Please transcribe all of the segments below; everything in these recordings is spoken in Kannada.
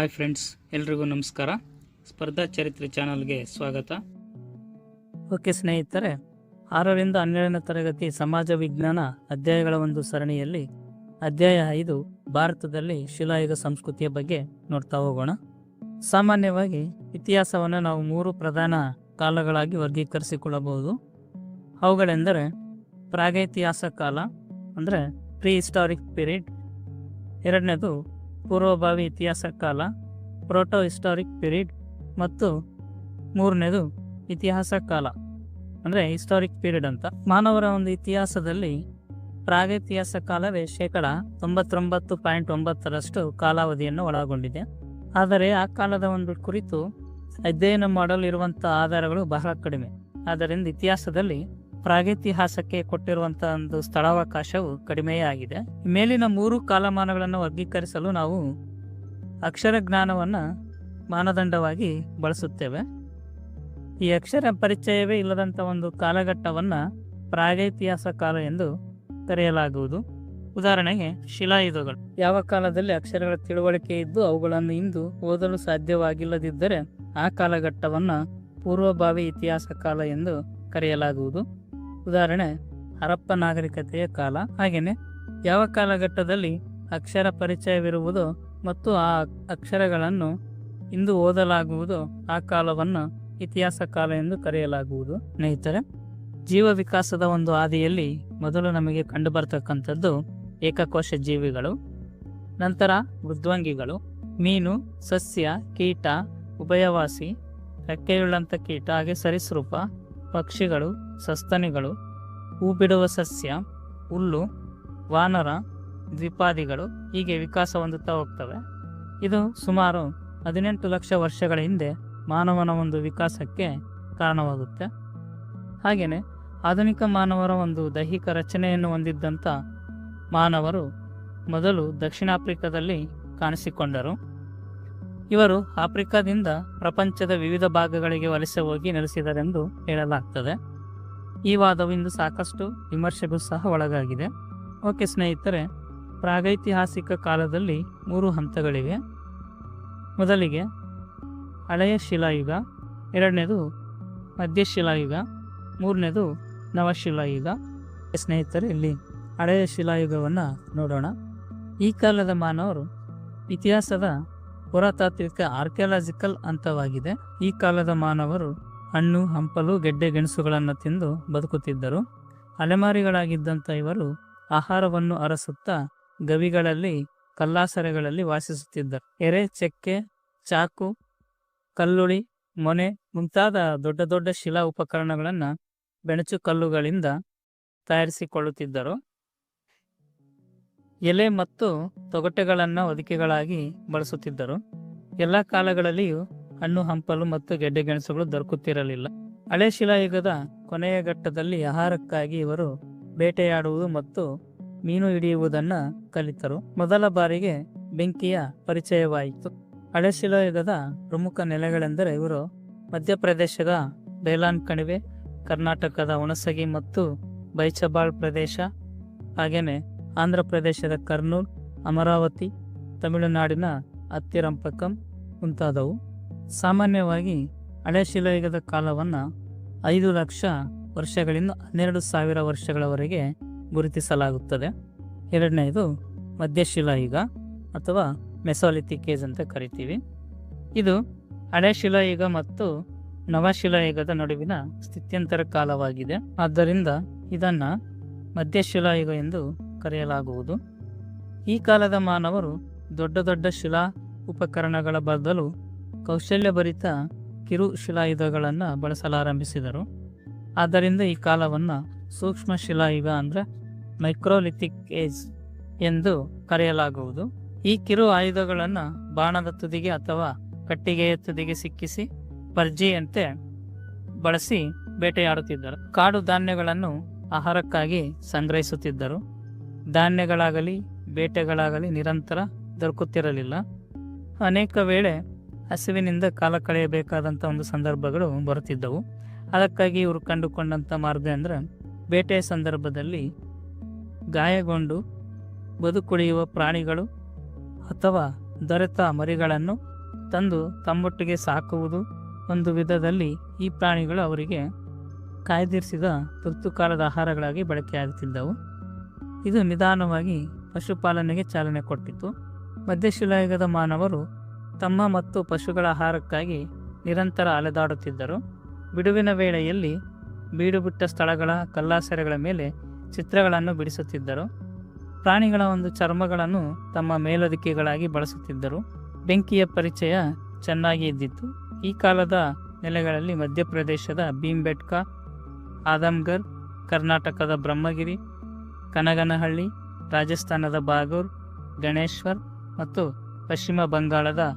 ಹಾಯ್ ಫ್ರೆಂಡ್ಸ್, ಎಲ್ರಿಗೂ ನಮಸ್ಕಾರ. ಸ್ಪರ್ಧಾ ಚರಿತ್ರೆ ಚಾನಲ್ಗೆ ಸ್ವಾಗತ. ಓಕೆ ಸ್ನೇಹಿತರೆ, ಆರರಿಂದ ಹನ್ನೆರಡನೇ ತರಗತಿ ಸಮಾಜ ವಿಜ್ಞಾನ ಅಧ್ಯಾಯಗಳ ಒಂದು ಸರಣಿಯಲ್ಲಿ ಅಧ್ಯಾಯ ಐದು, ಭಾರತದಲ್ಲಿ ಶಿಲಾಯುಗ ಸಂಸ್ಕೃತಿಯ ಬಗ್ಗೆ ನೋಡ್ತಾ ಹೋಗೋಣ. ಸಾಮಾನ್ಯವಾಗಿ ಇತಿಹಾಸವನ್ನು ನಾವು ಮೂರು ಪ್ರಧಾನ ಕಾಲಗಳಾಗಿ ವರ್ಗೀಕರಿಸಿಕೊಳ್ಳಬಹುದು. ಅವುಗಳೆಂದರೆ ಪ್ರಾಗೈತಿಹಾಸ ಕಾಲ, ಅಂದರೆ ಪ್ರೀ ಹಿಸ್ಟಾರಿಕ್ ಪೀರಿಯಡ್. ಎರಡನೇದು ಪೂರ್ವಭಾವಿ ಇತಿಹಾಸ ಕಾಲ, ಪ್ರೋಟೋ ಹಿಸ್ಟಾರಿಕ್ ಪೀರಿಯಡ್ ಮತ್ತು ಮೂರನೇದು ಇತಿಹಾಸ ಕಾಲ, ಅಂದರೆ ಹಿಸ್ಟಾರಿಕ್ ಪೀರಿಯಡ್ ಅಂತ. ಮಾನವರ ಒಂದು ಇತಿಹಾಸದಲ್ಲಿ ಪ್ರಾಗೈತಿಹಾಸ ಕಾಲವೇ ಶೇಕಡ ತೊಂಬತ್ತೊಂಬತ್ತು ಪಾಯಿಂಟ್ ಒಂಬತ್ತರಷ್ಟು ಕಾಲಾವಧಿಯನ್ನು ಒಳಗೊಂಡಿದೆ. ಆದರೆ ಆ ಕಾಲದ ಒಂದು ಕುರಿತು ಅಧ್ಯಯನ ಮಾಡಲು ಇರುವಂಥ ಆಧಾರಗಳು ಬಹಳ ಕಡಿಮೆ. ಆದ್ದರಿಂದ ಇತಿಹಾಸದಲ್ಲಿ ಪ್ರಾಗೈತಿಹಾಸಕ್ಕೆ ಕೊಟ್ಟಿರುವಂತಹ ಒಂದು ಸ್ಥಳಾವಕಾಶವು ಕಡಿಮೆಯೇ ಆಗಿದೆ ಮೇಲಿನ ಮೂರು ಕಾಲಮಾನಗಳನ್ನು ವರ್ಗೀಕರಿಸಲು ನಾವು ಅಕ್ಷರ ಜ್ಞಾನವನ್ನು ಮಾನದಂಡವಾಗಿ ಬಳಸುತ್ತೇವೆ. ಈ ಅಕ್ಷರ ಪರಿಚಯವೇ ಇಲ್ಲದಂಥ ಒಂದು ಕಾಲಘಟ್ಟವನ್ನು ಪ್ರಾಗೈತಿಹಾಸ ಕಾಲ ಎಂದು ಕರೆಯಲಾಗುವುದು. ಉದಾಹರಣೆಗೆ ಶಿಲಾಯುಧಗಳು ಯಾವ ಕಾಲದಲ್ಲಿ ಅಕ್ಷರಗಳ ತಿಳುವಳಿಕೆ ಇದ್ದು ಅವುಗಳನ್ನು ಇಂದು ಓದಲು ಸಾಧ್ಯವಾಗಿಲ್ಲದಿದ್ದರೆ ಆ ಕಾಲಘಟ್ಟವನ್ನು ಪೂರ್ವಭಾವಿ ಇತಿಹಾಸ ಕಾಲ ಎಂದು ಕರೆಯಲಾಗುವುದು. ಉದಾಹರಣೆ, ಹರಪ್ಪ ನಾಗರಿಕತೆಯ ಕಾಲ. ಹಾಗೆಯೇ ಯಾವ ಕಾಲಘಟ್ಟದಲ್ಲಿ ಅಕ್ಷರ ಪರಿಚಯವಿರುವುದು ಮತ್ತು ಆ ಅಕ್ಷರಗಳನ್ನು ಇಂದು ಓದಲಾಗುವುದು, ಆ ಕಾಲವನ್ನು ಇತಿಹಾಸ ಕಾಲ ಎಂದು ಕರೆಯಲಾಗುವುದು. ಸ್ನೇಹಿತರೆ, ಜೀವ ವಿಕಾಸದ ಒಂದು ಹಾದಿಯಲ್ಲಿ ಮೊದಲು ನಮಗೆ ಕಂಡುಬರ್ತಕ್ಕಂಥದ್ದು ಏಕಕೋಶ ಜೀವಿಗಳು, ನಂತರ ಮೃದ್ವಂಗಿಗಳು, ಮೀನು, ಸಸ್ಯ, ಕೀಟ, ಉಭಯವಾಸಿ, ರೆಕ್ಕೆಯುಳ್ಳಂಥ ಕೀಟ, ಹಾಗೆ ಸರೀಸೃಪ ಪಕ್ಷಿಗಳು, ಸಸ್ತನಿಗಳು, ಹೂಬಿಡುವ ಸಸ್ಯ, ಹುಲ್ಲು, ವಾನರ, ದ್ವಿಪಾದಿಗಳು ಹೀಗೆ ವಿಕಾಸ ಹೊಂದುತ್ತಾ ಹೋಗ್ತವೆ. ಇದು ಸುಮಾರು ಹದಿನೆಂಟು ಲಕ್ಷ ವರ್ಷಗಳ ಹಿಂದೆ ಮಾನವನ ಒಂದು ವಿಕಾಸಕ್ಕೆ ಕಾರಣವಾಗುತ್ತೆ. ಹಾಗೆಯೇ ಆಧುನಿಕ ಮಾನವರ ಒಂದು ದೈಹಿಕ ರಚನೆಯನ್ನು ಹೊಂದಿದ್ದಂಥ ಮಾನವರು ಮೊದಲು ದಕ್ಷಿಣ ಆಫ್ರಿಕಾದಲ್ಲಿ ಕಾಣಿಸಿಕೊಂಡರು. ಇವರು ಆಫ್ರಿಕಾದಿಂದ ಪ್ರಪಂಚದ ವಿವಿಧ ಭಾಗಗಳಿಗೆ ವಲಸೆ ಹೋಗಿ ನೆಲೆಸಿದರೆಂದು ಹೇಳಲಾಗ್ತದೆ. ಈ ವಾದವು ಇಂದು ಸಾಕಷ್ಟು ವಿಮರ್ಶೆಗೂ ಸಹ ಒಳಗಾಗಿದೆ. ಓಕೆ ಸ್ನೇಹಿತರೆ, ಪ್ರಾಗೈತಿಹಾಸಿಕ ಕಾಲದಲ್ಲಿ ಮೂರು ಹಂತಗಳಿವೆ. ಮೊದಲಿಗೆ ಹಳೆಯ ಶಿಲಾಯುಗ, ಎರಡನೇದು ಮಧ್ಯಶಿಲಾಯುಗ ಮೂರನೇದು ನವಶಿಲಾಯುಗ. ಸ್ನೇಹಿತರೆ, ಇಲ್ಲಿ ಹಳೆಯ ಶಿಲಾಯುಗವನ್ನು ನೋಡೋಣ. ಈ ಕಾಲದ ಮಾನವರು ಇತಿಹಾಸದ ಪುರಾತಾತ್ವಿಕ ಆರ್ಕಿಯಾಲಜಿಕಲ್ ಹಂತವಾಗಿದೆ. ಈ ಕಾಲದ ಮಾನವರು ಹಣ್ಣು, ಹಂಪಲು, ಗೆಡ್ಡೆ, ಗೆಣಸುಗಳನ್ನು ತಿಂದು ಬದುಕುತ್ತಿದ್ದರು. ಅಲೆಮಾರಿಗಳಾಗಿದ್ದಂಥ ಇವರು ಆಹಾರವನ್ನು ಅರಸುತ್ತಾ ಗವಿಗಳಲ್ಲಿ, ಕಲ್ಲಾಸರೆಗಳಲ್ಲಿ ವಾಸಿಸುತ್ತಿದ್ದರು. ಎರೆ, ಚೆಕ್ಕೆ, ಚಾಕು, ಕಲ್ಲುಳಿ, ಮೊನೆ ಮುಂತಾದ ದೊಡ್ಡ ದೊಡ್ಡ ಶಿಲಾ ಉಪಕರಣಗಳನ್ನು ಬೆಣಚು ಕಲ್ಲುಗಳಿಂದ ತಯಾರಿಸಿಕೊಳ್ಳುತ್ತಿದ್ದರು. ಎಲೆ ಮತ್ತು ತೊಗಟೆಗಳನ್ನು ಹೊದಿಕೆಗಳಾಗಿ ಬಳಸುತ್ತಿದ್ದರು. ಎಲ್ಲ ಕಾಲಗಳಲ್ಲಿಯೂ ಹಣ್ಣು, ಹಂಪಲು ಮತ್ತು ಗೆಡ್ಡೆ ಗೆಣಸುಗಳು ದೊರಕುತ್ತಿರಲಿಲ್ಲ. ಹಳೆ ಶಿಲಾಯುಗದ ಕೊನೆಯ ಘಟ್ಟದಲ್ಲಿ ಆಹಾರಕ್ಕಾಗಿ ಇವರು ಬೇಟೆಯಾಡುವುದು ಮತ್ತು ಮೀನು ಹಿಡಿಯುವುದನ್ನು ಕಲಿತರು. ಮೊದಲ ಬಾರಿಗೆ ಬೆಂಕಿಯ ಪರಿಚಯವಾಯಿತು. ಹಳೆ ಶಿಲಾಯುಗದ ಪ್ರಮುಖ ನೆಲೆಗಳೆಂದರೆ ಇವರು ಮಧ್ಯಪ್ರದೇಶದ ಬೇಲಾನ್ ಕಣಿವೆ, ಕರ್ನಾಟಕದ ಹುಣಸಗಿ ಮತ್ತು ಬೈಚಬಾಳ್ ಪ್ರದೇಶ, ಹಾಗೆಯೇ ಆಂಧ್ರ ಪ್ರದೇಶದ ಕರ್ನೂಲ್, ಅಮರಾವತಿ, ತಮಿಳುನಾಡಿನ ಅತ್ತಿರಂಪಕಂ ಮುಂತಾದವು. ಸಾಮಾನ್ಯವಾಗಿ ಹಳೆ ಶಿಲಾಯುಗದ ಕಾಲವನ್ನು ಐದು ಲಕ್ಷ ವರ್ಷಗಳಿಂದ ಹನ್ನೆರಡು ಸಾವಿರ ವರ್ಷಗಳವರೆಗೆ ಗುರುತಿಸಲಾಗುತ್ತದೆ. ಎರಡನೆಯದು ಮಧ್ಯಶಿಲಾಯುಗ ಅಥವಾ ಮೆಸೋಲಿಥಿಕ್ ಏಜ್ ಅಂತ ಕರಿತೀವಿ. ಇದು ಹಳೆ ಶಿಲಾಯುಗ ಮತ್ತು ನವಶಿಲಾಯುಗದ ನಡುವಿನ ಸ್ಥಿತ್ಯಂತರ ಕಾಲವಾಗಿದೆ. ಆದ್ದರಿಂದ ಇದನ್ನು ಮಧ್ಯಶಿಲಾಯುಗ ಎಂದು ಕರೆಯಲಾಗುವುದು. ಈ ಕಾಲದ ಮಾನವರು ದೊಡ್ಡ ದೊಡ್ಡ ಶಿಲಾ ಉಪಕರಣಗಳ ಬದಲು ಕೌಶಲ್ಯಭರಿತ ಕಿರು ಶಿಲಾಯುಧಗಳನ್ನು ಬಳಸಲಾರಂಭಿಸಿದರು. ಆದ್ದರಿಂದ ಈ ಕಾಲವನ್ನು ಸೂಕ್ಷ್ಮ ಶಿಲಾಯುಗ ಅಂದರೆ ಮೈಕ್ರೋಲಿಥಿಕ್ ಏಜ್ ಎಂದು ಕರೆಯಲಾಗುವುದು. ಈ ಕಿರು ಆಯುಧಗಳನ್ನು ಬಾಣದ ತುದಿಗೆ ಅಥವಾ ಕಟ್ಟಿಗೆಯ ತುದಿಗೆ ಸಿಕ್ಕಿಸಿ ಪರ್ಜಿಯಂತೆ ಬಳಸಿ ಬೇಟೆಯಾಡುತ್ತಿದ್ದರು. ಕಾಡು ಧಾನ್ಯಗಳನ್ನು ಆಹಾರಕ್ಕಾಗಿ ಸಂಗ್ರಹಿಸುತ್ತಿದ್ದರು. ಧಾನ್ಯಗಳಾಗಲಿ, ಬೇಟೆಗಳಾಗಲಿ ನಿರಂತರ ದೊರಕುತ್ತಿರಲಿಲ್ಲ. ಅನೇಕ ವೇಳೆ ಹಸಿವಿನಿಂದ ಕಾಲ ಕಳೆಯಬೇಕಾದಂಥ ಒಂದು ಸಂದರ್ಭಗಳು ಬರುತ್ತಿದ್ದವು. ಅದಕ್ಕಾಗಿ ಇವರು ಕಂಡುಕೊಂಡಂಥ ಮಾರ್ಗ ಅಂದರೆ ಬೇಟೆಯ ಸಂದರ್ಭದಲ್ಲಿ ಗಾಯಗೊಂಡು ಬದುಕುಳಿಯುವ ಪ್ರಾಣಿಗಳು ಅಥವಾ ದೊರೆತ ಮರಿಗಳನ್ನು ತಂದು ತಮ್ಮೊಟ್ಟಿಗೆ ಸಾಕುವುದು ಒಂದು ವಿಧದಲ್ಲಿ ಈ ಪ್ರಾಣಿಗಳು ಅವರಿಗೆ ಕಾಯ್ದಿರಿಸಿದ ತುರ್ತು ಕಾಲದ ಆಹಾರಗಳಾಗಿ ಬಳಕೆಯಾಗುತ್ತಿದ್ದವು. ಇದು ನಿಧಾನವಾಗಿ ಪಶುಪಾಲನೆಗೆ ಚಾಲನೆ ಕೊಟ್ಟಿತು ಮಧ್ಯಶಿಲಾಯುಗದ ಮಾನವರು ತಮ್ಮ ಮತ್ತು ಪಶುಗಳ ಆಹಾರಕ್ಕಾಗಿ ನಿರಂತರ ಅಲೆದಾಡುತ್ತಿದ್ದರು. ಬಿಡುವಿನ ವೇಳೆಯಲ್ಲಿ ಬೀಡುಬಿಟ್ಟ ಸ್ಥಳಗಳ ಕಲ್ಲಾಸರೆಗಳ ಮೇಲೆ ಚಿತ್ರಗಳನ್ನು ಬಿಡಿಸುತ್ತಿದ್ದರು. ಪ್ರಾಣಿಗಳ ಒಂದು ಚರ್ಮಗಳನ್ನು ತಮ್ಮ ಮೇಲೊದಿಕೆಗಳಾಗಿ ಬಳಸುತ್ತಿದ್ದರು. ಬೆಂಕಿಯ ಪರಿಚಯ ಚೆನ್ನಾಗಿ ಇದ್ದಿತ್ತು. ಈ ಕಾಲದ ನೆಲೆಗಳಲ್ಲಿ ಮಧ್ಯಪ್ರದೇಶದ ಭೀಂಬೆಟ್ಕಾ ಆದಮ್ಗರ್, ಕರ್ನಾಟಕದ ಬ್ರಹ್ಮಗಿರಿ ಕನಗನಹಳ್ಳಿ, ರಾಜಸ್ಥಾನದ ಬಾಗೂರ್, ಗಣೇಶ್ವರ್ ಮತ್ತು ಪಶ್ಚಿಮ ಬಂಗಾಳದ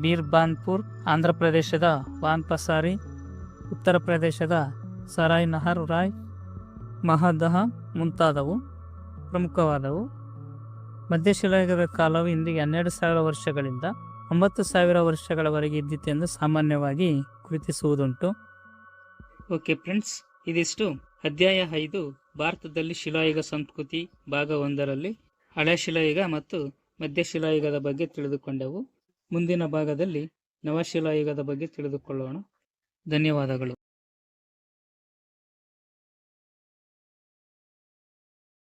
ಬೀರ್ಬಾನ್ಪುರ್, ಆಂಧ್ರ ಪ್ರದೇಶದ ವಾನ್ಪಸಾರಿ, ಉತ್ತರ ಪ್ರದೇಶದ ಸರಾಯ್ ನಹರ್ ರಾಯ್, ಮಹದಹ ಮುಂತಾದವು ಪ್ರಮುಖವಾದವು. ಮಧ್ಯಶಿಲಾಯುಗದ ಕಾಲವು ಇಂದಿಗೆ ಹನ್ನೆರಡು ಸಾವಿರ ವರ್ಷಗಳಿಂದ ಒಂಬತ್ತು ಸಾವಿರ ವರ್ಷಗಳವರೆಗೆ ಇದ್ದಿತ್ತೆಂದು ಸಾಮಾನ್ಯವಾಗಿ ಗುರುತಿಸುವುದುಂಟು. ಓಕೆ ಫ್ರೆಂಡ್ಸ್ ಇದಿಷ್ಟು. ಅಧ್ಯಾಯ ಐದು, ಭಾರತದಲ್ಲಿ ಶಿಲಾಯುಗ ಸಂಸ್ಕೃತಿ ಭಾಗ ಒಂದರಲ್ಲಿ ಹಳೆ ಶಿಲಾಯುಗ ಮತ್ತು ಮಧ್ಯಶಿಲಾಯುಗದ ಬಗ್ಗೆ ತಿಳಿದುಕೊಂಡೆವು. ಮುಂದಿನ ಭಾಗದಲ್ಲಿ ನವಶಿಲಾಯುಗದ ಬಗ್ಗೆ ತಿಳಿದುಕೊಳ್ಳೋಣ. ಧನ್ಯವಾದಗಳು.